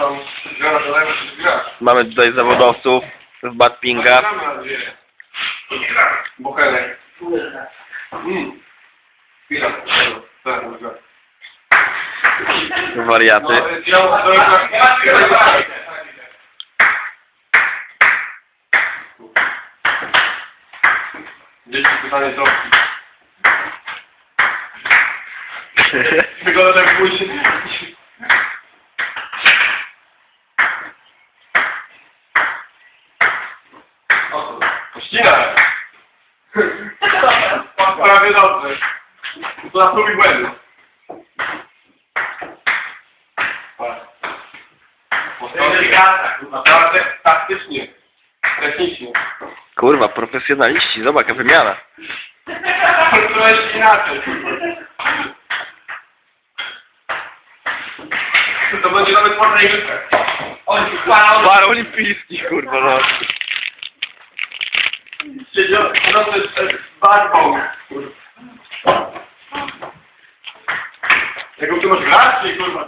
tam gra do lewa, czy gra. Mamy tutaj zawodowców w Badpinga. Gramy na dwie. Bochenek. Mm. Chwila. Tak, dobra. Wariaty. No, Dzieci pytanie co? Wygląda tak później. Co? Pościna! Prawie dobrze. To na próbie błędu. Naprawdę taktycznie. Technicznie. Kurwa, profesjonaliści, zobacz jaka wymiana. Trochę inaczej. To będzie nawet porna igrzyska. Olimpijski, kurwa, no. No to jest barką. Jaką ty masz grać, kurwa,